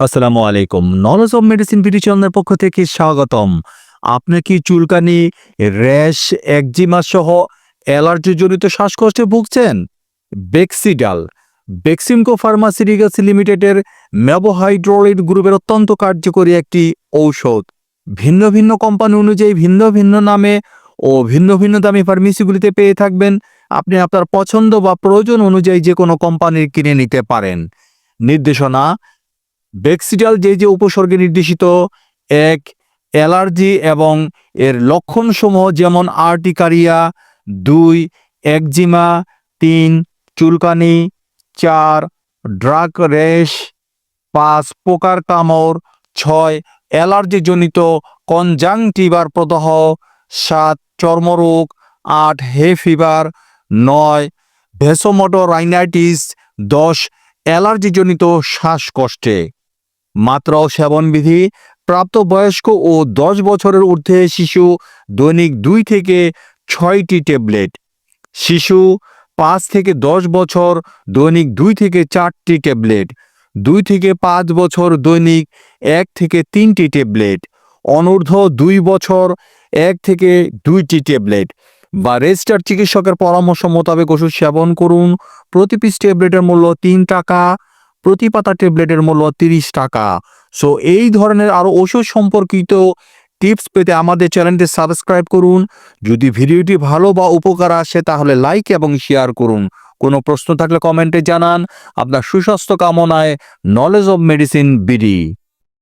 আসসালামু আলাইকুম। Knowledge of medicine চ্যানেলের পক্ষ থেকে স্বাগতম। আপনি কি চুলকানি, র্যাশ, একজিমা সহ অ্যালার্জি জনিত শ্বাসকষ্টে ভুগছেন? বেক্সিডাল বেক্সিমকো ফার্মাসিউটিক্যালস লিমিটেডের ম্যাবোহাইড্রোলিড গ্রুপের অত্যন্ত কার্যকরী একটি ঔষধ। ভিন্ন ভিন্ন কোম্পানি অনুযায়ী ভিন্ন ভিন্ন নামে ও ভিন্ন ভিন্ন দামি ফার্মেসিগুলিতে পেয়ে থাকবেন। আপনি আপনার পছন্দ বা প্রয়োজন অনুযায়ী যে কোনো কোম্পানির কিনে নিতে পারেন। নির্দেশনা বেক্সিডাল যে যে উপসর্গে নির্দেশিত, এক, অ্যালার্জি এবং এর লক্ষণসমূহ যেমন আর্টিকারিয়া, দুই, একজিমা, তিন, চুলকানি, চার, ড্রাগ র্যাশ, পাঁচ, পোকার কামড়, ছয়, অ্যালার্জিজনিত কনজাংটিভার প্রদাহ, সাত, চর্মরোগ, আট, হে ফিভার নয় ভেসোমোটো রাইনাইটিস দশ, অ্যালার্জিজনিত শ্বাসকষ্টে। মাত্রা ও সেবনবিধি প্রাপ্তবয়স্ক ও দশ বছরের ঊর্ধ্বে শিশু দৈনিক দুই থেকে ছয়টি ট্যাবলেট। শিশু পাঁচ থেকে দশ বছর, দৈনিক দুই থেকে চারটি ট্যাবলেট। দুই থেকে পাঁচ বছর, দৈনিক এক থেকে তিনটি ট্যাবলেট। অনূর্ধ্ব দুই বছর, এক থেকে দুইটি ট্যাবলেট। বা রেজিস্টার চিকিৎসকের পরামর্শ মোতাবেক ওষুধ সেবন করুন। প্রতি পিস ট্যাবলেটের মূল্য তিন টাকা, প্রতি পাতা ট্যাবলেটের মূল্য তিরিশ টাকা। সো এই ধরনের আরও ওষুধ সম্পর্কিত টিপস পেতে আমাদের চ্যানেলটি সাবস্ক্রাইব করুন। যদি ভিডিওটি ভালো বা উপকার আসে, তাহলে লাইক এবং শেয়ার করুন। কোনো প্রশ্ন থাকলে কমেন্টে জানান। আপনার সুস্বাস্থ্য কামনায় নলেজ অব মেডিসিন বিডি